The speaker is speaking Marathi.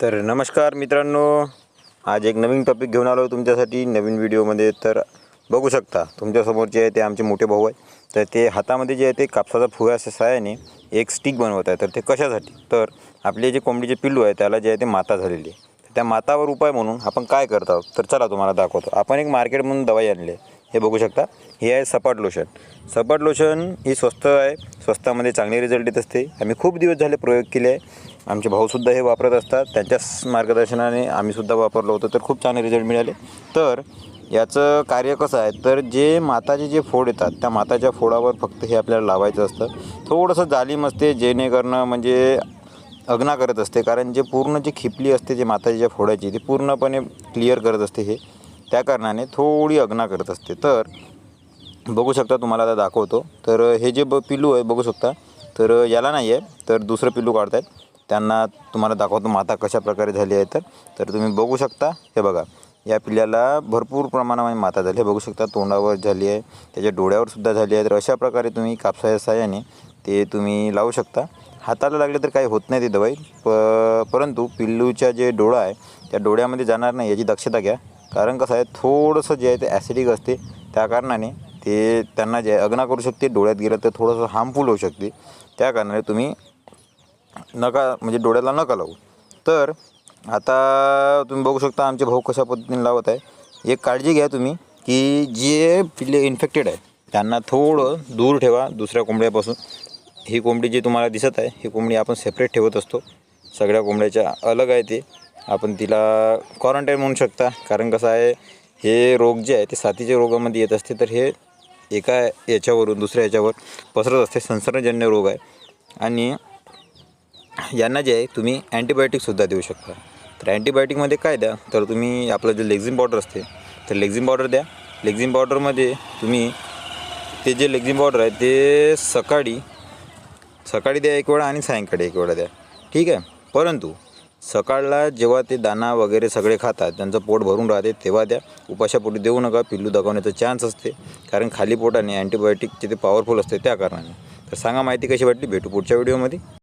तर नमस्कार मित्रांनो आज एक नवीन टॉपिक घेऊन आलो तुमच्यासाठी नवीन व्हिडिओमध्ये तर बघू शकता तुमच्यासमोर जे आहे ते आमचे मोठे भाऊ आहे तर ते हातामध्ये जे आहे ते कापसाचा फुग्याच्या सहाय्याने एक स्टिक बनवत आहे तर ते कशासाठी? तर आपले जे कोंबडीचे पिल्लू आहे त्याला जे आहे ते माता झालेली आहे. त्या मातावर उपाय म्हणून आपण काय करत आहोत? तर चला तुम्हाला दाखवतो. आपण एक मार्केटमधून दवाई आणली आहे. हे बघू शकता. हे आहे सपाट लोशन. सपाट लोशन ही स्वस्त आहे. स्वस्तामध्ये चांगले रिझल्ट येत असते. आम्ही खूप दिवस झाले प्रयोग केले. आहे आमचे भाऊसुद्धा हे वापरत असतात. त्यांच्याच मार्गदर्शनाने आम्हीसुद्धा वापरलं होतो तर खूप चांगले रिझल्ट मिळाले. तर याचं कार्य कसं आहे? तर जे माताचे जे फोड येतात त्या माताच्या फोडावर फक्त हे आपल्याला लावायचं असतं. थोडंसं जालीम असते जेणेकरणं म्हणजे अग्ना करत असते. कारण जे पूर्ण जी खिपली असते जे माताच्या फोडाची ती पूर्णपणे क्लिअर करत असते हे. त्या कारणाने थोडी अग्ना करत असते. तर बघू शकता तुम्हाला आता दाखवतो. तर हे जे ब पिल्लू आहे बघू शकता. तर याला नाही आहे तर दुसरं पिल्लू काढतायत. त्यांना तुम्हाला दाखवतो माता कशा प्रकारे झाली आहे तर. तर तुम्ही बघू शकता हे बघा. या पिल्ल्याला भरपूर प्रमाणामध्ये माता झाली. आहे बघू शकता तोंडावर झाली आहे. त्याच्या डोळ्यावर सुद्धा झाली आहे. तर अशा प्रकारे तुम्ही कापसाच्या साह्याने ते तुम्ही लावू शकता. हाताला लागले तर काही होत नाही ती दवाई. प परंतु पिल्लूच्या जे डोळा आहे त्या डोळ्यामध्ये जाणार नाही याची दक्षता घ्या. कारण कसं आहे थोडंसं जे आहे ते ॲसिडिक असते. त्या कारणाने ते त्यांना जे अग्ना करू शकते डोळ्यात गेलं तर थोडंसं हार्मफुल होऊ शकते. त्या कारणाने तुम्ही नका म्हणजे डोळ्याला नका लावू. तर आता तुम्ही बघू शकता आमचे भाऊ कशा पद्धतीने लावत आहे. एक काळजी घ्या तुम्ही की जे पिल्ले इन्फेक्टेड आहे त्यांना थोडं दूर ठेवा दुसऱ्या कोंबड्यापासून. ही कोंबडी जी तुम्हाला दिसत आहे ही कोंबडी आपण सेपरेट ठेवत असतो. सगळ्या कोंबड्याच्या अलग आहे ते. आपण तिला क्वारंटाईन म्हणू शकता. कारण कसं आहे हे रोग जे आहे ते साथीच्या रोगामध्ये येत असते तर हे एका याच्यावरून दुसऱ्या याच्यावर पसरत असते. संसर्गजन्य रोग आहे. आणि यांना जे आहे तुम्ही अँटीबायोटिकसुद्धा देऊ शकता. तर अँटीबायोटिकमध्ये काय द्या तर तुम्ही आपलं जे लेग्झिम पावडर असते तर लेक्झिम पावडर द्या. लेग्झिम पावडरमध्ये तुम्ही ते जे लेग्झिम पावडर आहे ते सकाळी सकाळी द्या एक वेळा आणि सायंकाळी एक वेळा द्या. ठीक आहे? परंतु सकाळला जेव्हा ते दाना वगैरे सगळे खातात त्यांचं पोट भरून राहते तेव्हा द्या उपाशापोटी देऊ नका पिल्लू दाखवण्याचा चान्स असते. कारण खाली पोटाने अँटीबायोटिकचे ते पॉवरफुल असते त्या कारणाने. तर सांगा माहिती कशी वाटली? भेटू पुढच्या व्हिडिओमध्ये